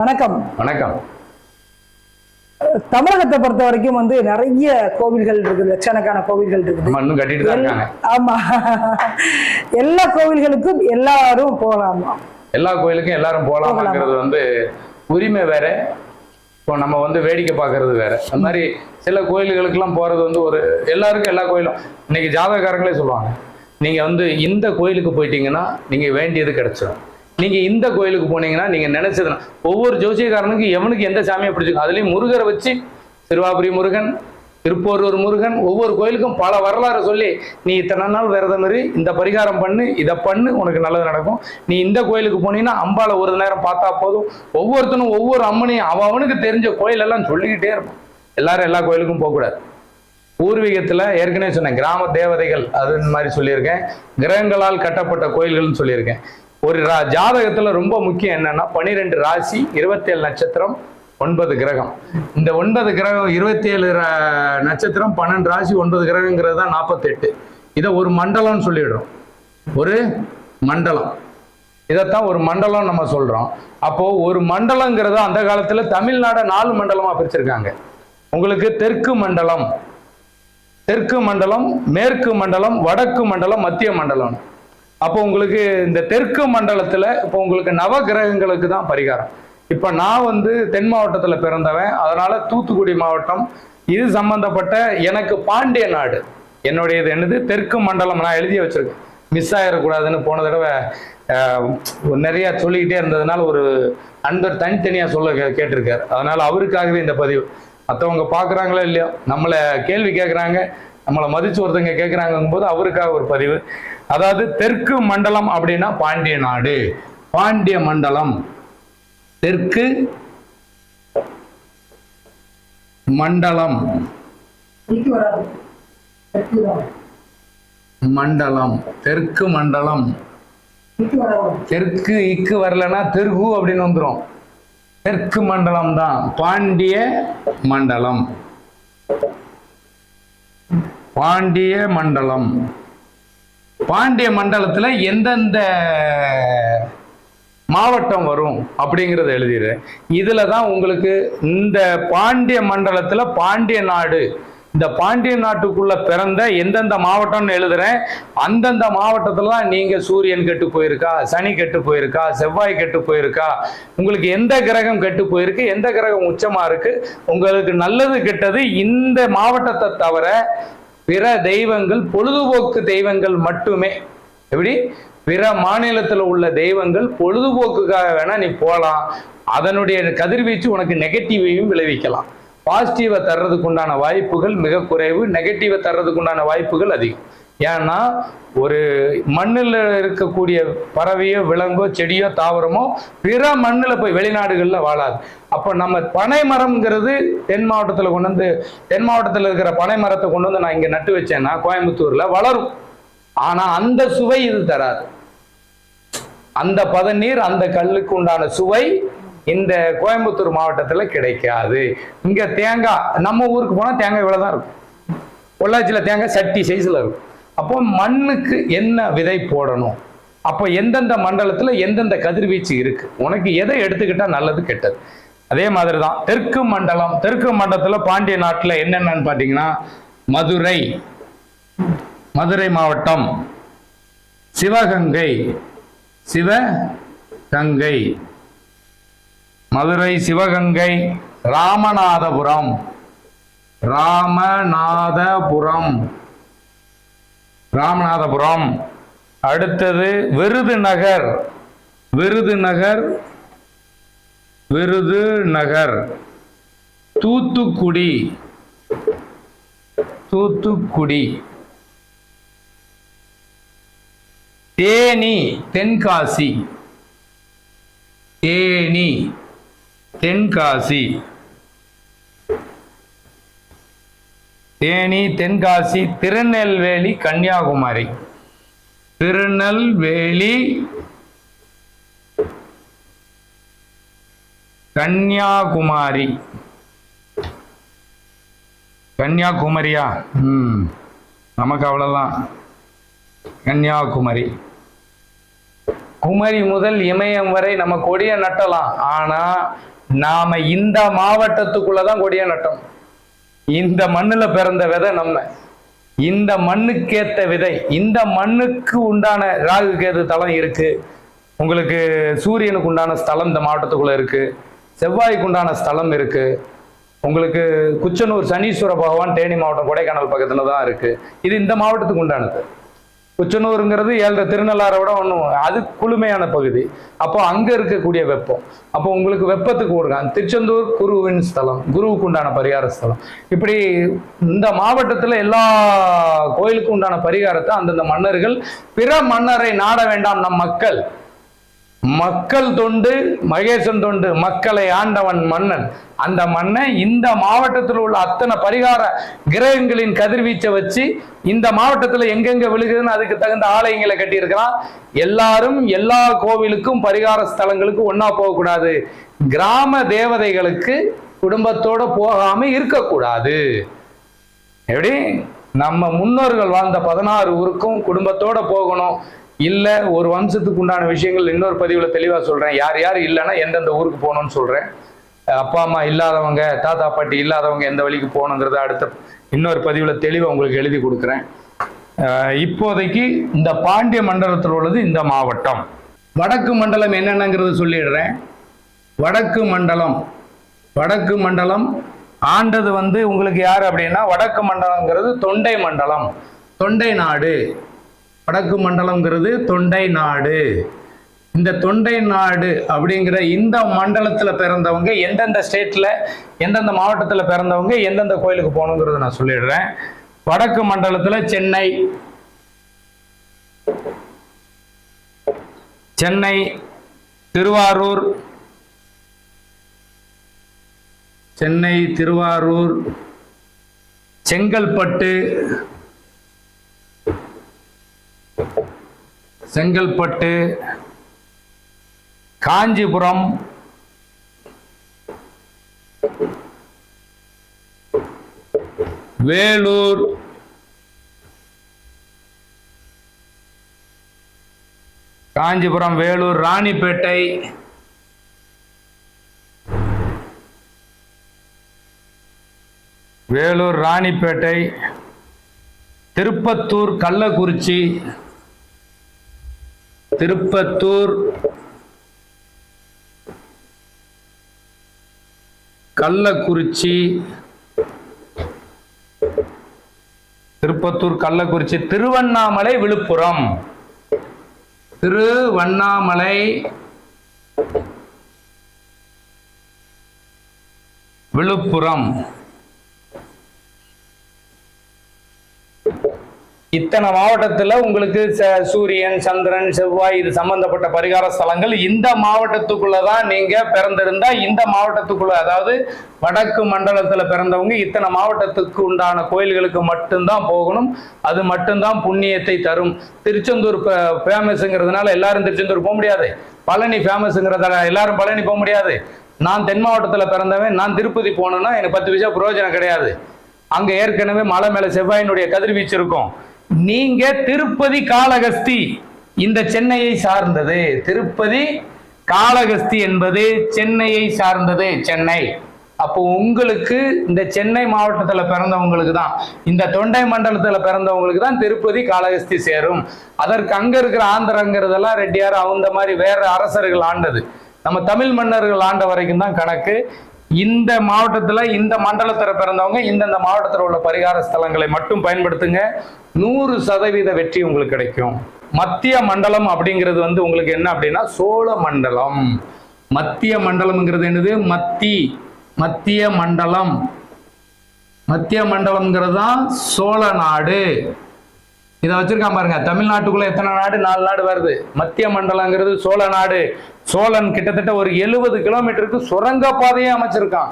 வணக்கம். வணக்கம். தமிழகத்தை பொறுத்த வரைக்கும் வந்து நிறைய கோவில்கள் இருக்குது லட்சக்கணக்கான கோவில்கள் இருக்குது. ஆமா எல்லா கோவில்களுக்கும் எல்லாரும் போகலாமா. எல்லா கோயிலுக்கும் எல்லாரும் போகலாமாங்கிறது வந்து உரிமை வேற. இப்போ நம்ம வந்து வேடிக்கை பார்க்கறது வேற. அந்த மாதிரி சில கோயில்களுக்கெல்லாம் போறது வந்து ஒரு எல்லாருக்கும் எல்லா கோயிலும். இன்னைக்கு ஜாதகக்காரங்களே சொல்லுவாங்க நீங்க வந்து இந்த கோயிலுக்கு போயிட்டீங்கன்னா நீங்க வேண்டியது கிடைச்சிடும் நீங்க இந்த கோயிலுக்கு போனீங்கன்னா நீங்க நினைச்சது ஒவ்வொரு ஜோசியக்காரனுக்கு எவனுக்கு எந்த சாமியை பிடிச்சிருக்கும் அதுலயும் முருகரை வச்சு திருவாபுரி முருகன் திருப்போரூர் முருகன் ஒவ்வொரு கோயிலுக்கும் பல வரலாறு சொல்லி நீ இத்தனை நாள் விரதம் இரு இந்த பரிகாரம் பண்ணு இதை பண்ணு உனக்கு நல்லது நடக்கும். நீ இந்த கோயிலுக்கு போனீங்கன்னா அம்பால ஒரு நேரம் பார்த்தா போதும். ஒவ்வொருத்தனும் ஒவ்வொரு அம்மனையும் அவன் அவனுக்கு தெரிஞ்ச கோயில் எல்லாம் சொல்லிக்கிட்டே இருப்பான். எல்லாரும் எல்லா கோயிலுக்கும் போகக்கூடாது. பூர்வீகத்துல ஏற்கனவே சொன்னேன் கிராம தேவதைகள் அது மாதிரி சொல்லியிருக்கேன். கிரகங்களால் கட்டப்பட்ட கோயில்கள்னு சொல்லியிருக்கேன். ஒரு ரா- ஜாதகத்துல ரொம்ப முக்கியம் என்னன்னா பனிரெண்டு ராசி இருபத்தேழு நட்சத்திரம் ஒன்பது கிரகம். இந்த ஒன்பது கிரகம் இருபத்தேழு நட்சத்திரம் பன்னெண்டு ராசி ஒன்பது கிரகங்கிறது தான் நாற்பத்தெட்டு இதை ஒரு மண்டலம்னு சொல்லிடுறோம். ஒரு மண்டலம். இதைத்தான் ஒரு மண்டலம் நம்ம சொல்றோம். அப்போ ஒரு மண்டலங்கிறத அந்த காலத்துல தமிழ்நாடை நாலு மண்டலமா பிரிச்சிருக்காங்க. உங்களுக்கு தெற்கு மண்டலம் தெற்கு மண்டலம் மேற்கு மண்டலம் வடக்கு மண்டலம் மத்திய மண்டலம் அப்போ உங்களுக்கு இந்த தெற்கு மண்டலத்தில் இப்போ உங்களுக்கு நவ கிரகங்களுக்கு தான் பரிகாரம். இப்போ நான் வந்து தென் மாவட்டத்தில் பிறந்தவன். அதனால தூத்துக்குடி மாவட்டம். இது சம்பந்தப்பட்ட எனக்கு பாண்டிய நாடு. என்னுடையது என்னது? தெற்கு மண்டலம் நான் எழுதி வச்சிருக்கேன். மிஸ் ஆயிடக்கூடாதுன்னு போன தடவை நிறையா நிறைய சொல்லிக்கிட்டே இருந்ததுனால ஒரு அன்பர் தனித்தனியாக சொல்ல கே- கேட்டிருக்காரு. அதனால அவருக்காகவே இந்த பதிவு. மற்றவங்க பார்க்குறாங்களோ இல்லையோ நம்மளை கேள்வி கேட்குறாங்க நம்மளை மதிச்சு ஒருத்தங்க கேட்குறாங்கும் போது அவருக்காக ஒரு பதிவு. அதாவது தெற்கு மண்டலம் அப்படின்னா பாண்டிய நாடு. பாண்டிய மண்டலம். தெற்கு மண்டலம். மண்டலம். தெற்கு மண்டலம். தெற்கு இக்கு வரலன்னா தெற்கு அப்படின்னு வந்துரும். தெற்கு மண்டலம் தான். பாண்டிய மண்டலம். பாண்டிய மண்டலம். பாண்டிய மண்டலத்தில் எந்தெந்த மாவட்டம் வரும் அப்படிங்கிறத எழுதிடுறேன் இதில் தான் உங்களுக்கு இந்த பாண்டிய மண்டலத்தில் பாண்டிய நாடு இந்த பாண்டிய நாட்டுக்குள்ள பிறந்த எந்தெந்த மாவட்டம்னு எழுதுறேன். அந்தந்த மாவட்டத்துல தான் நீங்க சூரியன் கெட்டு போயிருக்கா சனி கெட்டு போயிருக்கா செவ்வாய் கெட்டு போயிருக்கா உங்களுக்கு எந்த கிரகம் கெட்டு போயிருக்கு எந்த கிரகம் உச்சமா இருக்கு உங்களுக்கு நல்லது கெட்டது இந்த மாவட்டத்தை தவிர பிற தெய்வங்கள் பொழுதுபோக்கு தெய்வங்கள் மட்டுமே. எப்படி? பிற மாநிலத்தில் உள்ள தெய்வங்கள் பொழுதுபோக்குக்காக வேணா நீ போகலாம் அதனுடைய கதிர்வீச்சு உனக்கு நெகட்டிவையும் விளைவிக்கலாம். பாசிட்டிவை தர்றதுக்கு உண்டான வாய்ப்புகள் மிக குறைவு. நெகட்டிவை தர்றதுக்கு உண்டான வாய்ப்புகள் அதிகம். ஏன்னா ஒரு மண்ணில் இருக்கக்கூடிய பறவையோ விலங்கோ செடியோ தாவரமோ பிற மண்ணில் போய் வெளிநாடுகளில் வாழாது. அப்போ நம்ம பனை மரம்ங்கிறது தென் மாவட்டத்தில் கொண்டு வந்து தென் மாவட்டத்தில் இருக்கிற பனை மரத்தை கொண்டு வந்து நான் இங்கே நட்டு வச்சேன்னா கோயம்புத்தூரில் வளரும். ஆனால் அந்த சுவை இது தராது. அந்த பதநீர் அந்த கல்லுக்கு உண்டான சுவை இந்த கோயம்புத்தூர் மாவட்டத்தில் கிடைக்காது. இங்கே தேங்காய் நம்ம ஊருக்கு போனால் தேங்காய் இவ்வளவுதான் இருக்கும். பொள்ளாச்சியில் தேங்காய் சட்டி சைஸில் இருக்கும். அப்போ மண்ணுக்கு என்ன விதை போடணும்? அப்போ எந்தெந்த மண்டலத்தில் எந்தெந்த கதிர்வீச்சு இருக்கு? உனக்கு எதை எடுத்துக்கிட்டா நல்லது கெட்டது? அதே மாதிரி தான் தெற்கு மண்டலம் தெற்கு மண்டலத்தில் பாண்டிய நாட்டில் என்னென்னு பார்த்தீங்கன்னா மதுரை மதுரை மாவட்டம் சிவகங்கை சிவகங்கை மதுரை சிவகங்கை ராமநாதபுரம் ராமநாதபுரம். ராமநாதபுரம். அடுத்தது விருதுநகர் விருதுநகர் விருதுநகர் தூத்துக்குடி. தூத்துக்குடி. தேனி தென்காசி. தேனி தென்காசி. தேனி தென்காசி திருநெல்வேலி கன்னியாகுமரி. திருநெல்வேலி கன்னியாகுமரி. கன்னியாகுமரியா? ம். நமக்கு அவ்வளோதான் கன்னியாகுமரி. குமரி முதல் இமயம் வரை நம்ம கொடியை நட்டலாம். ஆனால் நாம் இந்த மாவட்டத்துக்குள்ளே தான் கொடியை நட்டோம். இந்த மண்ணுல பிறந்த விதை நம்ம. இந்த மண்ணுக்கேத்த விதை இந்த மண்ணுக்கு உண்டான ராகு கேது தளம் இருக்கு. உங்களுக்கு சூரியனுக்கு உண்டான ஸ்தலம் இந்த மாவட்டத்துக்குள்ள இருக்கு. செவ்வாய்க்கு உண்டான ஸ்தலம் இருக்கு. உங்களுக்கு குச்சனூர் சனீஸ்வர பகவான் தேனி மாவட்டம் கொடைக்கானல் பக்கத்துல தான் இருக்கு. இது இந்த மாவட்டத்துக்கு உண்டானது. குச்சனூருங்கிறது ஏழரை திருநள்ளாரை விட ஒன்றும் அது குளுமையான பகுதி. அப்போ அங்கே இருக்கக்கூடிய வெப்பம். அப்போ உங்களுக்கு வெப்பத்துக்கு கொடுங்க திருச்செந்தூர் குருவின் ஸ்தலம் குருவுக்கு உண்டான பரிகார ஸ்தலம். இப்படி இந்த மாவட்டத்தில் எல்லா கோயிலுக்கும் உண்டான பரிகாரத்தை அந்தந்த மன்னர்கள் பிற மன்னரை நாட வேண்டாம் நம் மக்கள் மக்கள் தொண்டு மகேசன் தொண்டு மக்களை ஆண்டவன் மன்னன். அந்த மன்னன் இந்த மாவட்டத்தில் உள்ள அத்தனை பரிகார கிரகங்களின் கதிர்வீச்சை வச்சு இந்த மாவட்டத்தில் எங்கெங்க விழுகுதுன்னு அதுக்கு தகுந்த ஆலயங்களை கட்டியிருக்கிறான். எல்லாரும் எல்லா கோவிலுக்கும் பரிகார ஸ்தலங்களுக்கும் ஒன்றா போகக்கூடாது. கிராம தேவதைகளுக்கு குடும்பத்தோட போகாம இருக்கக்கூடாது. எப்படி? நம்ம முன்னோர்கள் வாழ்ந்த பதினாறு ஊருக்கும் குடும்பத்தோட போகணும். இல்ல ஒரு வம்சத்துக்கு உண்டான விஷயங்கள் இன்னொரு பதிவுல தெளிவா சொல்றேன். யார் யார் இல்லைன்னா எந்தெந்த ஊருக்கு போகணும்னு சொல்றேன். அப்பா அம்மா இல்லாதவங்க தாத்தா பாட்டி இல்லாதவங்க எந்த வழிக்கு போகணுங்கிறத அடுத்த இன்னொரு பதிவுல தெளிவாக உங்களுக்கு எழுதி கொடுக்குறேன். இப்போதைக்கு இந்த பாண்டிய மண்டலத்தில் உள்ளது இந்த மாவட்டம். வடக்கு மண்டலம் என்னென்னங்கிறது சொல்லிடுறேன். வடக்கு மண்டலம். வடக்கு மண்டலம் ஆண்டது வந்து உங்களுக்கு யார் அப்படின்னா வடக்கு மண்டலங்கிறது தொண்டை மண்டலம். தொண்டை நாடு. வடக்கு மண்டலம்ங்கிறது தொண்டை நாடு. இந்த தொண்டை நாடு அப்படிங்கிற இந்த மண்டலத்தில் பிறந்தவங்க எந்தெந்த ஸ்டேட்டில் எந்தெந்த மாவட்டத்தில் பிறந்தவங்க எந்தெந்த கோயிலுக்கு போகணுங்கிறத நான் சொல்லிடுறேன். வடக்கு மண்டலத்தில் சென்னை. சென்னை திருவாரூர். சென்னை திருவாரூர். செங்கல்பட்டு. செங்கல்பட்டு காஞ்சிபுரம் வேலூர் காஞ்சிபுரம் வேலூர் ராணிப்பேட்டை வேலூர் ராணிப்பேட்டை திருப்பத்தூர் கள்ளக்குறிச்சி திருப்பத்தூர் கள்ளக்குறிச்சி திருப்பத்தூர் கள்ளக்குறிச்சி திருவண்ணாமலை விழுப்புரம். திருவண்ணாமலை விழுப்புரம். இத்தனை மாவட்டத்தில் உங்களுக்கு ச- சூரியன் சந்திரன் செவ்வாய் இது சம்பந்தப்பட்ட பரிகார ஸ்தலங்கள் இந்த மாவட்டத்துக்குள்ளதான் நீங்க பிறந்திருந்தா இந்த மாவட்டத்துக்குள்ள அதாவது வடக்கு மண்டலத்தில் பிறந்தவங்க இத்தனை மாவட்டத்துக்கு உண்டான கோயில்களுக்கு மட்டும்தான் போகணும். அது மட்டும்தான் புண்ணியத்தை தரும். திருச்செந்தூர் ஃபேமஸுங்கிறதுனால எல்லாரும் திருச்செந்தூர் போக முடியாது. பழனி ஃபேமஸ்ங்கிறதால எல்லாரும் பழனி போக முடியாது. நான் தென் மாவட்டத்தில் பிறந்தவன் நான் திருப்பதி போகணும்னா எனக்கு பத்து விஷயம் பிரயோஜனம் கிடையாது. அங்கே ஏற்கனவே மலை மேலே செவ்வாயினுடைய கதிர்வீச்சு இருக்கும். நீங்க திருப்பதி காளகஸ்தி. இந்த சென்னையை சார்ந்தது. திருப்பதி காளகஸ்தி என்பது சென்னையை சார்ந்தது சென்னை. அப்போ உங்களுக்கு இந்த சென்னை மாவட்டத்தில் பிறந்தவங்களுக்கு தான் இந்த தொண்டை மண்டலத்தில் பிறந்தவங்களுக்கு தான் திருப்பதி காளகஸ்தி சேரும். அதற்கு அங்கே இருக்கிற ஆந்திரங்கிறதெல்லாம் ரெட்டியார் அந்த மாதிரி வேற அரசர்கள் ஆண்டது. நம்ம தமிழ் மன்னர்கள் ஆண்ட வரைக்கும் தான் கணக்கு. இந்த மாவட்டத்தில் இந்த மண்டலத்தில் பிறந்தவங்க இந்தந்த மாவட்டத்தில் உள்ள பரிகார ஸ்தலங்களை மட்டும் பயன்படுத்துங்க. நூறு சதவீத வெற்றி உங்களுக்கு கிடைக்கும். மத்திய மண்டலம் அப்படிங்கிறது வந்து உங்களுக்கு என்ன அப்படின்னா சோழ மண்டலம். மத்திய மண்டலம்ங்கிறது என்னது? மத்தி மத்திய மண்டலம். மத்திய மண்டலம்ங்கிறது தான் சோழ நாடு. இதை வச்சிருக்கான் பாருங்க. தமிழ்நாட்டுக்குள்ள எத்தனை நாடு? நாலு நாடு வருது. மத்திய மண்டலங்கிறது சோழ நாடு. சோழன் கிட்டத்தட்ட ஒரு எழுபது கிலோமீட்டருக்கு சுரங்க பாதையை அமைச்சிருக்கான்.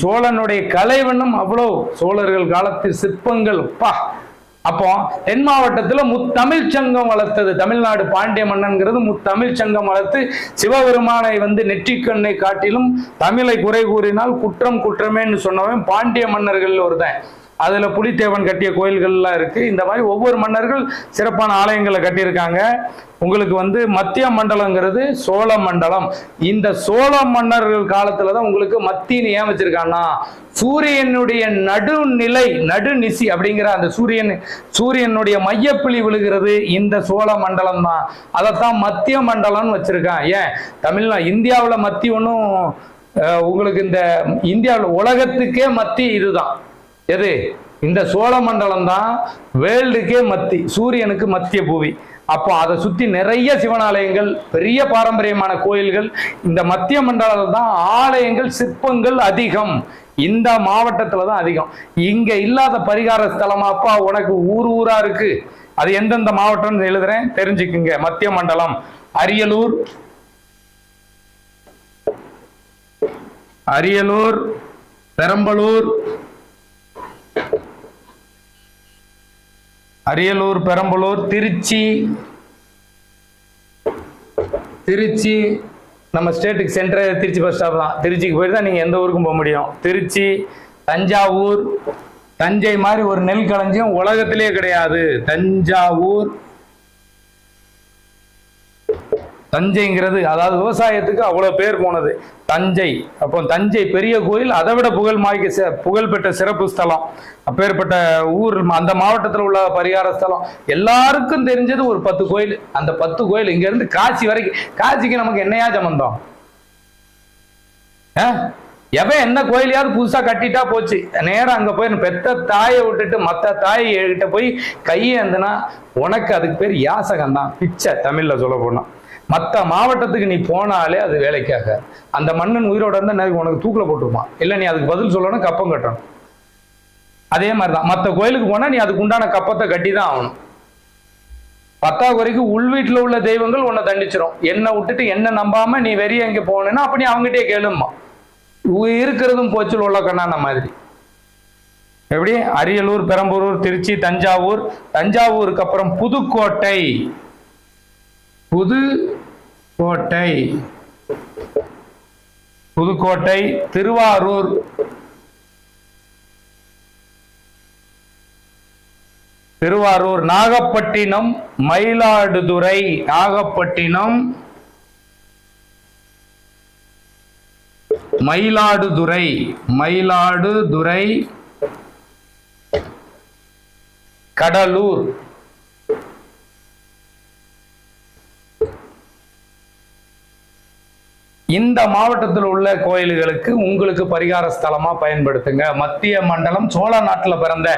சோழனுடைய கலைவண்ணம் அவ்வளோ. சோழர்கள் காலத்து சிற்பங்கள் பா. அப்போ தென் மாவட்டத்தில் முத்தமிழ் சங்கம் வளர்த்தது. தமிழ்நாடு பாண்டிய மன்னன்கிறது முத்தமிழ் சங்கம் வளர்த்து சிவபெருமானை வந்து நெற்றிக்கண்ணை காட்டிலும் தமிழை குறை கூறினால் குற்றம் குற்றமேன்னு சொன்னவன் பாண்டிய மன்னர்கள் ஒருத்தன். அதில் புலித்தேவன் கட்டிய கோயில்கள்லாம் இருக்குது இந்த மாதிரி ஒவ்வொரு மன்னர்கள் சிறப்பான ஆலயங்களை கட்டியிருக்காங்க. உங்களுக்கு வந்து மத்திய மண்டலங்கிறது சோழ மண்டலம். இந்த சோழ மன்னர்கள் காலத்தில் தான் உங்களுக்கு மத்தின்னு ஏன் வச்சிருக்காங்கன்னா சூரியனுடைய நடுநிலை நடுநிசி அப்படிங்கிற அந்த சூரியன் சூரியனுடைய மையப்புள்ளி விழுகிறது இந்த சோழ மண்டலம் தான். அதைத்தான் மத்திய மண்டலம்னு வச்சுருக்கான் ஏன்? தமிழ்நா இந்தியாவில் மத்தி ஒன்றும் உங்களுக்கு இந்த இந்தியாவில் உலகத்துக்கே மத்தி இதுதான். எது? இந்த சோழ மண்டலம் தான் வேர்ல்டுக்கே மத்தி சூரியனுக்கு மத்திய பூவி அப்போ அதை சுத்தி நிறைய சிவனாலயங்கள் பெரிய பாரம்பரியமான கோயில்கள் இந்த மத்திய மண்டலத்தில் தான் ஆலயங்கள் சிற்பங்கள் அதிகம். இந்த மாவட்டத்துல தான் அதிகம். இங்கே இல்லாத பரிகார ஸ்தலமா? அப்பா உனக்கு ஊர் ஊரா இருக்கு. அது எந்தெந்த மாவட்டம்னு எழுதுறேன் தெரிஞ்சுக்குங்க. மத்திய மண்டலம் அரியலூர். அரியலூர் பெரம்பலூர் அரியலூர் பெரம்பலூர் திருச்சி. திருச்சி நம்ம ஸ்டேட்டுக்கு சென்டர் திருச்சி பஸ் ஸ்டாப் தான். திருச்சிக்கு போய் தான் நீங்கள் எந்த ஊருக்கும் போக முடியும். திருச்சி தஞ்சாவூர் தஞ்சை மாதிரி ஒரு நெல் களஞ்சியம் உலகத்திலே கிடையாது. தஞ்சாவூர் தஞ்சைங்கிறது அதாவது விவசாயத்துக்கு அவ்வளோ பேர் போனது. தஞ்சை. அப்போ தஞ்சை பெரிய கோயில் அதை விட புகழ் மாய்க்க புகழ்பெற்ற சிறப்பு ஸ்தலம். அப்பேற்பட்ட ஊர் அந்த மாவட்டத்தில் உள்ள பரிகார ஸ்தலம். எல்லாருக்கும் தெரிஞ்சது ஒரு பத்து கோயில். அந்த பத்து கோயில் இங்கேருந்து காசி வரைக்கும். காசிக்கு நமக்கு என்னையா சம்மந்தம் ஆ? எவன் என்ன கோயிலையாவது புதுசாக கட்டிட்டா போச்சு. நேரம் அங்கே போய் பெத்த தாயை விட்டுட்டு மற்ற தாய் கிட்ட போய் கையேந்தினா உனக்கு அதுக்கு பேர் யாசகம் தான் பிச்சை தமிழில் சொல்ல போனா. மற்ற மாவட்டத்துக்கு நீ போனாலே அது வேலைக்காக. அந்த மன்னன் உயிரோட இருந்தால் உனக்கு தூக்கில் போட்டுருப்பான். இல்லை நீ அதுக்கு பதில் சொல்லணும் கப்பம் கட்டணும். அதே மாதிரி தான் மற்ற கோயிலுக்கு போனால் நீ அதுக்கு உண்டான கப்பத்தை கட்டி தான் ஆகணும். பத்தாவது வரைக்கும் உள் வீட்டில் உள்ள தெய்வங்கள் உன்னை தண்டிச்சிடும் என்னை விட்டுட்டு என்ன நம்பாம நீ வெறிய இங்கே போகணும்னா அப்படி அவங்ககிட்டயே கேளுமா இருக்கிறதும் போச்சல் உள்ள கண்ணான மாதிரி. எப்படி? அரியலூர் பெரம்பலூர் திருச்சி தஞ்சாவூர். தஞ்சாவூருக்கு அப்புறம் புதுக்கோட்டை. புது புதுக்கோட்டை. புதுக்கோட்டை திருவாரூர். திருவாரூர் நாகப்பட்டினம் மயிலாடுதுறை நாகப்பட்டினம். மயிலாடுதுறை மயிலாடுதுறை. கடலூர். இந்த மாவட்டத்தில் உள்ள கோயில்களுக்கு உங்களுக்கு பரிகார ஸ்தலமா பயன்படுத்துங்க. மத்திய மண்டலம் சோழ நாட்டில் பிறந்த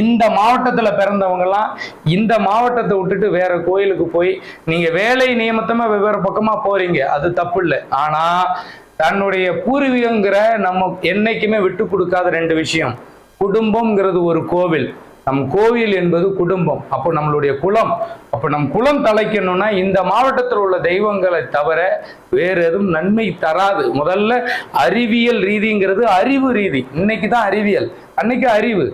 இந்த மாவட்டத்தில் பிறந்தவங்கலாம் இந்த மாவட்டத்தை விட்டுட்டு வேற கோயிலுக்கு போய் நீங்க வேலை நியமத்தமா வெவ்வேறு பக்கமா போறீங்க. அது தப்பு இல்லை ஆனா தன்னுடைய பூர்வீகங்கிற நம்ம என்னைக்குமே விட்டு கொடுக்காத ரெண்டு விஷயம். குடும்பம்ங்கிறது ஒரு கோவில். நம் கோவில் என்பது குடும்பம். அப்போ நம்மளுடைய குலம் அப்போ நம் குலம் தலைக்கணும்னா இந்த மாவட்டத்தில் உள்ள தெய்வங்களை தவிர வேற எதுவும் நன்மை தராது. முதல்ல அறிவியல் ரீதிங்கிறது அறிவு ரீதி. இன்னைக்கு தான் அறிவியல். அன்னைக்கு அறிவு.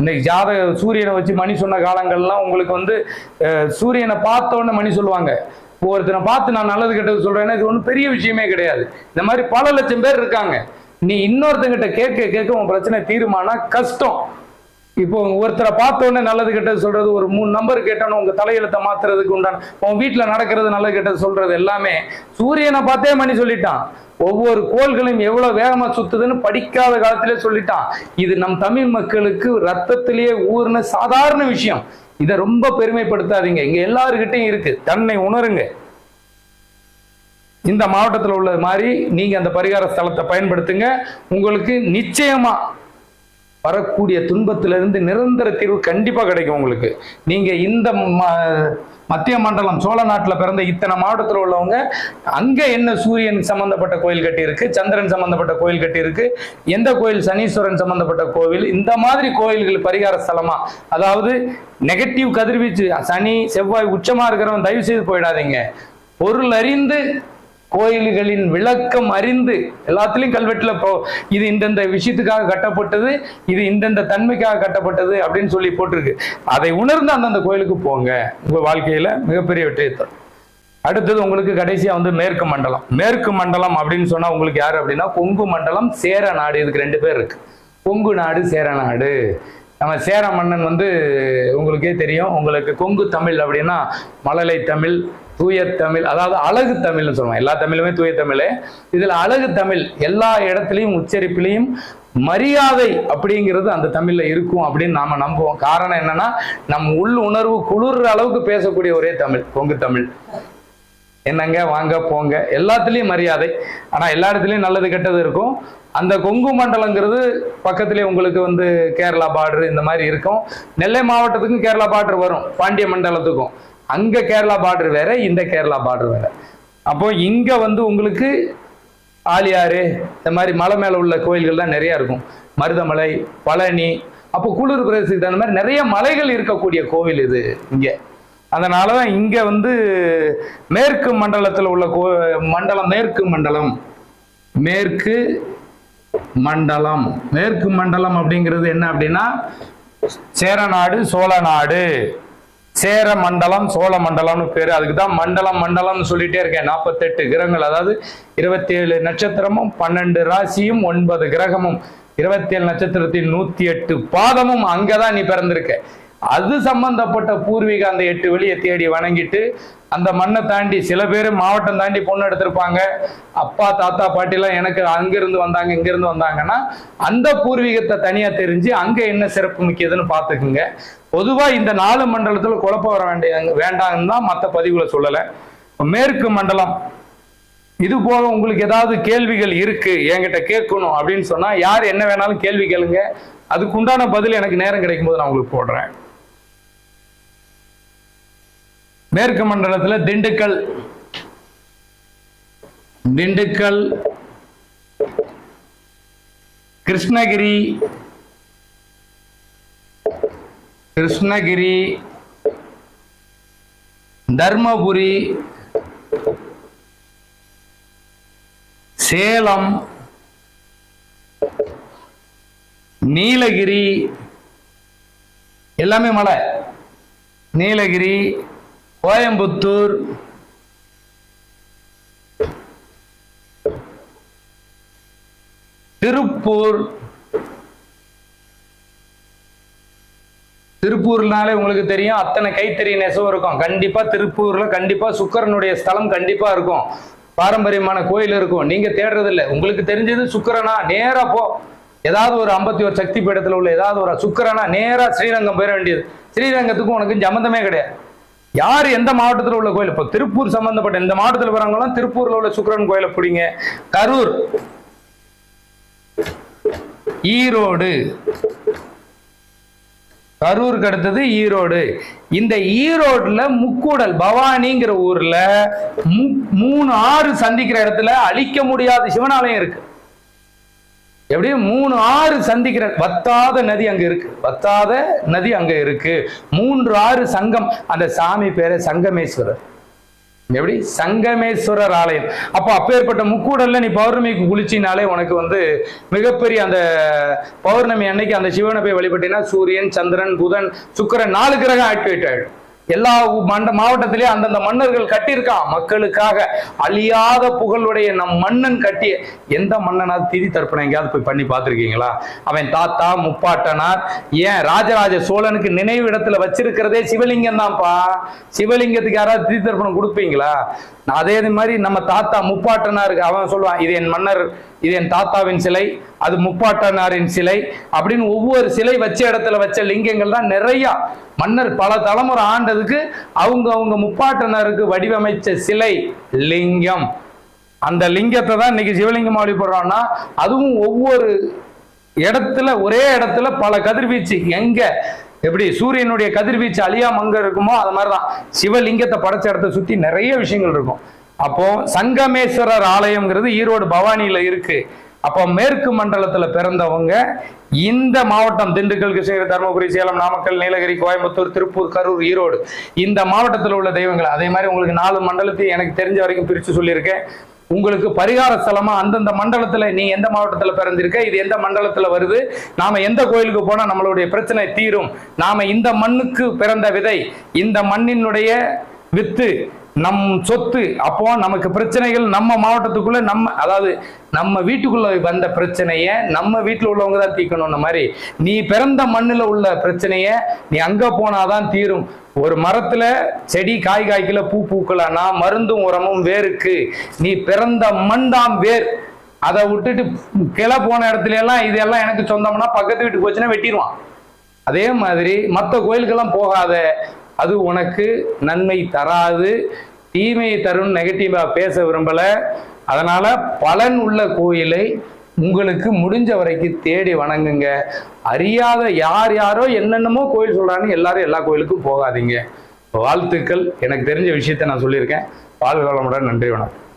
இன்னைக்கு ஜாதக சூரியனை வச்சு மணி சொன்ன காலங்கள்லாம் உங்களுக்கு வந்து சூரியனை பார்த்தோன்னே மணி சொல்லுவாங்க. ஒருத்தனை பார்த்து நான் நல்லது கெட்டது சொல்றேன்னா இது ஒன்றும் பெரிய விஷயமே கிடையாது. இந்த மாதிரி பல லட்சம் பேர் இருக்காங்க. நீ இன்னொருத்தங்கிட்ட கேட்க கேட்க உன் பிரச்சனை தீருமானா கஷ்டம். இப்போ ஒருத்தரை பார்த்தோன்னே நல்லது கெட்டது சொல்றது ஒரு மூணு நம்பர் கேட்டோன்னு உங்க தலையெழுத்தை மாத்துறதுக்கு உண்டான உன் வீட்டில் நடக்கிறது நல்லது கெட்டது சொல்றது எல்லாமே. சூரியனை பார்த்தே மணி சொல்லிட்டான். ஒவ்வொரு கோள்களும் எவ்வளவு வேகமா சுத்துதுன்னு படிக்காத காலத்திலே சொல்லிட்டான். இது நம் தமிழ் மக்களுக்கு ரத்தத்திலேயே ஊர்ன சாதாரண விஷயம். இதை ரொம்ப பெருமைப்படுத்தாதீங்க. இங்க எல்லாருக்கிட்டையும் இருக்கு. தன்னை உணருங்க. இந்த மாவட்டத்தில் உள்ளது மாதிரி நீங்க அந்த பரிகார ஸ்தலத்தை பயன்படுத்துங்க. உங்களுக்கு நிச்சயமா வரக்கூடிய துன்பத்திலிருந்து நிரந்தர தீர்வு கண்டிப்பாக கிடைக்கும் உங்களுக்கு. நீங்கள் இந்த ம- மத்திய மண்டலம் சோழ நாட்டில் பிறந்த இத்தனை மாவட்டத்தில் உள்ளவங்க அங்கே என்ன சூரியன் சம்மந்தப்பட்ட கோயில் கட்டியிருக்கு சந்திரன் சம்மந்தப்பட்ட கோயில் கட்டியிருக்கு எந்த கோயில் சனீஸ்வரன் சம்மந்தப்பட்ட கோவில் இந்த மாதிரி கோயில்கள் பரிகார ஸ்தலமாக அதாவது நெகட்டிவ் கதிர்வீச்சு சனி செவ்வாய் உச்சமாக இருக்கிறவன் தயவு செய்து போயிடாதீங்க. பொருள் அறிந்து கோயில்களின் விளக்கம் அறிந்து எல்லாத்துலயும் கல்வெட்டுல போ இது இந்தந்த விஷயத்துக்காக கட்டப்பட்டது இது இந்தந்த தன்மைக்காக கட்டப்பட்டது அப்படின்னு சொல்லி போட்டிருக்கு. அதை உணர்ந்து அந்தந்த கோயிலுக்கு போங்க. உங்க வாழ்க்கையில மிகப்பெரிய வெற்றியை தரும். அடுத்தது உங்களுக்கு கடைசியா வந்து மேற்கு மண்டலம். மேற்கு மண்டலம் அப்படின்னு சொன்னா உங்களுக்கு யாரு அப்படின்னா கொங்கு மண்டலம் சேர நாடு இதுக்கு ரெண்டு பேர் இருக்கு. கொங்கு நாடு சேர நாடு. நம்ம சேர மன்னன் வந்து உங்களுக்கே தெரியும். உங்களுக்கு கொங்கு தமிழ் அப்படின்னா மழலை தமிழ் தூய தமிழ் அதாவது அழகு தமிழ்னு சொல்லுவாங்க. எல்லா தமிழுமே தூய தமிழே. இதில் அழகு தமிழ் எல்லா இடத்துலையும் உச்சரிப்பிலையும் மரியாதை அப்படிங்கிறது அந்த தமிழ்ல இருக்கும் அப்படின்னு நாம நம்புவோம். காரணம் என்னன்னா நம் உள் உணர்வு குளிர்ற அளவுக்கு பேசக்கூடிய ஒரே தமிழ் கொங்கு தமிழ். என்னங்க வாங்க போங்க. எல்லாத்துலேயும் மரியாதை. ஆனால் எல்லா இடத்துலையும் நல்லது கெட்டது இருக்கும். அந்த கொங்கு மண்டலங்கிறது பக்கத்திலே உங்களுக்கு வந்து கேரளா பார்டர் இந்த மாதிரி இருக்கும். நெல்லை மாவட்டத்துக்கும் கேரளா பார்டர் வரும். பாண்டிய மண்டலத்துக்கும். அங்கே கேரளா பார்டர் வேற இந்த கேரளா பார்டர் வேற. அப்போ இங்கே வந்து உங்களுக்கு ஆலியாறு இந்த மாதிரி மலை மேலே உள்ள கோயில்கள் தான் இருக்கும். மருதமலை பழனி அப்போ குளிர் பிரதேசத்துக்கு தகுந்த மாதிரி நிறைய மலைகள் இருக்கக்கூடிய கோவில் இது இங்கே. அதனால தான் இங்கே வந்து மேற்கு மண்டலத்தில் உள்ள கோ மண்டலம் மேற்கு மண்டலம். மேற்கு மண்டலம். மேற்கு மண்டலம் அப்படிங்கிறது என்ன அப்படின்னா சேரநாடு சோழ நாடு. சேர மண்டலம் சோழ மண்டலம்னு பேர். அதுக்கு தான் மண்டலம் மண்டலம்னு சொல்லிட்டே இருக்கேன். நாற்பத்தெட்டு கிரகங்கள் அதாவது இருபத்தி ஏழு நட்சத்திரமும் பன்னெண்டு ராசியும் ஒன்பது கிரகமும். இருபத்தி ஏழு நட்சத்திரத்தின் நூத்தி எட்டு பாதமும் அங்கதான் நீ பிறந்திருக்க. அது சம்பந்தப்பட்ட பூர்வீக அந்த எட்டு வெளியை தேடி வணங்கிட்டு அந்த மண்ணை தாண்டி சில பேர் மாவட்டம் தாண்டி பொண்ணு எடுத்திருப்பாங்க. அப்பா தாத்தா பாட்டிலாம் எனக்கு அங்கிருந்து வந்தாங்க இங்கிருந்து வந்தாங்கன்னா அந்த பூர்வீகத்தை தனியாக தெரிஞ்சு அங்கே என்ன சிறப்பு முக்கியதுன்னு பார்த்துக்குங்க. பொதுவாக இந்த நாலு மண்டலத்தில் குழப்பம் வர வேண்டிய வேண்டாம்னு தான் மற்ற பதிவுகளை சொல்லலை. மேற்கு மண்டலம் இது போக உங்களுக்கு ஏதாவது கேள்விகள் இருக்கு என்கிட்ட கேட்கணும் அப்படின்னு சொன்னா யார் என்ன வேணாலும் கேள்வி கேளுங்க. அதுக்குண்டான பதில் எனக்கு நேரம் கிடைக்கும் போது நான் உங்களுக்கு போடுறேன். மேற்கு மண்டலத்தில் திண்டுக்கல். திண்டுக்கல். கிருஷ்ணகிரி. கிருஷ்ணகிரி. தர்மபுரி. சேலம். நீலகிரி. எல்லாமே மலை நீலகிரி. கோயம்புத்தூர். திருப்பூர். திருப்பூர்னாலே உங்களுக்கு தெரியும் அத்தனை கைத்தறி நெசவு இருக்கும். கண்டிப்பா திருப்பூர்ல கண்டிப்பா சுக்கரனுடைய ஸ்தலம் கண்டிப்பா இருக்கும். பாரம்பரியமான கோயில் இருக்கும். நீங்க தேடுறது இல்லை உங்களுக்கு தெரிஞ்சது சுக்கரனா நேரா போ. ஏதாவது ஒரு ஐம்பத்தி ஒரு சக்தி பீடத்துல உள்ள ஏதாவது ஒரு சுக்கரனா நேரா ஸ்ரீரங்கம் போயிட வேண்டியது. ஸ்ரீரங்கத்துக்கும் உனக்கு சம்மந்தமே கிடையாது. யார் எந்த மாவட்டத்தில் உள்ள கோயில் இப்போ திருப்பூர் சம்பந்தப்பட்ட இந்த மாவட்டத்தில் வரவங்களாம் திருப்பூர்ல உள்ள சுக்கிரன் கோயிலை பிடிங்க. கரூர். ஈரோடு. கரூருக்கு அடுத்தது ஈரோடு. இந்த ஈரோடுல முக்கூடல் பவானிங்கிற ஊர்ல மு- மூணு ஆறு சந்திக்கிற இடத்துல அழிக்க முடியாத சிவனாலயம் இருக்கு. எப்படியும் மூணு ஆறு சந்திக்கிற வத்தாத நதி அங்க இருக்கு. வத்தாத நதி அங்க இருக்கு. மூன்று ஆறு சங்கம் அந்த சாமி பேரு சங்கமேஸ்வரர். எப்படி? சங்கமேஸ்வரர் ஆலயம். அப்போ அப்பேற்பட்ட முக்கூடல்ல நீ பௌர்ணமிக்கு குளிச்சினாலே உனக்கு வந்து மிகப்பெரிய அந்த பௌர்ணமி அன்னைக்கு அந்த சிவனை போய் வழிபட்டீங்கன்னா சூரியன் சந்திரன் புதன் சுக்கரன் நாலு கிரகம் ஆக்டிவேட் ஆயிடும். எல்லா மண்ட மாவட்டத்திலேயே அந்தந்த மன்னர்கள் கட்டியிருக்கான் மக்களுக்காக அழியாத புகழுடைய நம் மன்னன் கட்டிய எந்த மன்னனாவது திதி தர்ப்பணம் எங்கேயாவது போய் பண்ணி பார்த்துருக்கீங்களா? அவன் தாத்தா முப்பாட்டனார் ஏன் ராஜராஜ சோழனுக்கு நினைவு இடத்துல வச்சிருக்கிறதே சிவலிங்கம் தான்ப்பா. சிவலிங்கத்துக்கு யாராவது திதி தர்ப்பணம் கொடுப்பீங்களா? அதே மாதிரி நம்ம தாத்தா முப்பாட்டனாருக்கு அவன் சொல்லுவான் இது என் மன்னர் இது என் தாத்தாவின் சிலை அது முப்பாட்டனாரின் சிலை அப்படின்னு ஒவ்வொரு சிலை வச்ச இடத்துல வச்ச லிங்கங்கள் தான் நிறைய. மன்னர் பல தலைமுறை ஆண்டதுக்கு அவங்க அவங்க முப்பாட்டனருக்கு வடிவமைச்ச சிலை லிங்கம். அந்த லிங்கத்தை தான் இன்னைக்கு சிவலிங்கம் வழிபடுறோம்னா அதுவும் ஒவ்வொரு இடத்துல ஒரே இடத்துல பல கதிர்வீச்சு. எங்க? எப்படி சூரியனுடைய கதிர்வீச்சு அழியாம அங்க இருக்குமோ அது மாதிரிதான். சிவலிங்கத்தை படைச்ச இடத்த சுத்தி நிறைய விஷயங்கள் இருக்கும். அப்போ சங்கமேஸ்வரர் ஆலயம்ங்கிறது ஈரோடு பவானியில இருக்கு. அப்போ மேற்கு மண்டலத்தில் பிறந்தவங்க இந்த மாவட்டம் திண்டுக்கல் கிருஷ்ணகிரி தருமபுரி சேலம் நாமக்கல் நீலகிரி கோயம்புத்தூர் திருப்பூர் கரூர் ஈரோடு இந்த மாவட்டத்தில் உள்ள தெய்வங்கள். அதே மாதிரி உங்களுக்கு நாலு மண்டலத்தையும் எனக்கு தெரிஞ்ச வரைக்கும் பிரித்து சொல்லியிருக்கேன். உங்களுக்கு பரிகார ஸ்தலமா அந்தந்த மண்டலத்துல நீ எந்த மாவட்டத்துல பிறந்திருக்க இது எந்த மண்டலத்துல வருது நாம எந்த கோயிலுக்கு போனா நம்மளுடைய பிரச்சனை தீரும் நாம இந்த மண்ணுக்கு பிறந்த விதை இந்த மண்ணினுடைய வித்து நம் சொத்து. அப்போ நமக்கு பிரச்சனைகள் நம்ம மாவட்டத்துக்குள்ள நம்ம அதாவது நம்ம வீட்டுக்குள்ள வந்த பிரச்சனைய நம்ம வீட்டில் உள்ளவங்க தான் தீர்க்கணும்ன மாதிரி. நீ பிறந்த மண்ணில் உள்ள பிரச்சனைய நீ அங்க போனாதான் தீரும். ஒரு மரத்துல செடி காய் காய்க்கல பூ பூக்கலன்னா மருந்தும் உரமும் வேருக்கு. நீ பிறந்த மண் தான் வேர். அதை விட்டுட்டு கிளை போன இடத்துல எல்லாம் இதெல்லாம் எனக்கு சொந்தம்னா பக்கத்து வீட்டுக்கு போச்சுன்னா வெட்டிடுவான் அதே மாதிரி மற்ற கோயிலுக்கெல்லாம் போகாத. அது உனக்கு நன்மை தராது. தீமையை தரும் நெகட்டிவா பேச விரும்பல. அதனால பலன் உள்ள கோயிலை உங்களுக்கு முடிஞ்ச வரைக்கும் தேடி வணங்குங்க. அறியாத யார் யாரோ என்னென்னமோ கோயில் சொல்றாங்க எல்லாரும் எல்லா கோயிலுக்கும் போகாதீங்க. வாழ்த்துக்கள். எனக்கு தெரிஞ்ச விஷயத்தை நான் சொல்லியிருக்கேன். வாழ்வளமுடன் நன்றி வணக்கம்.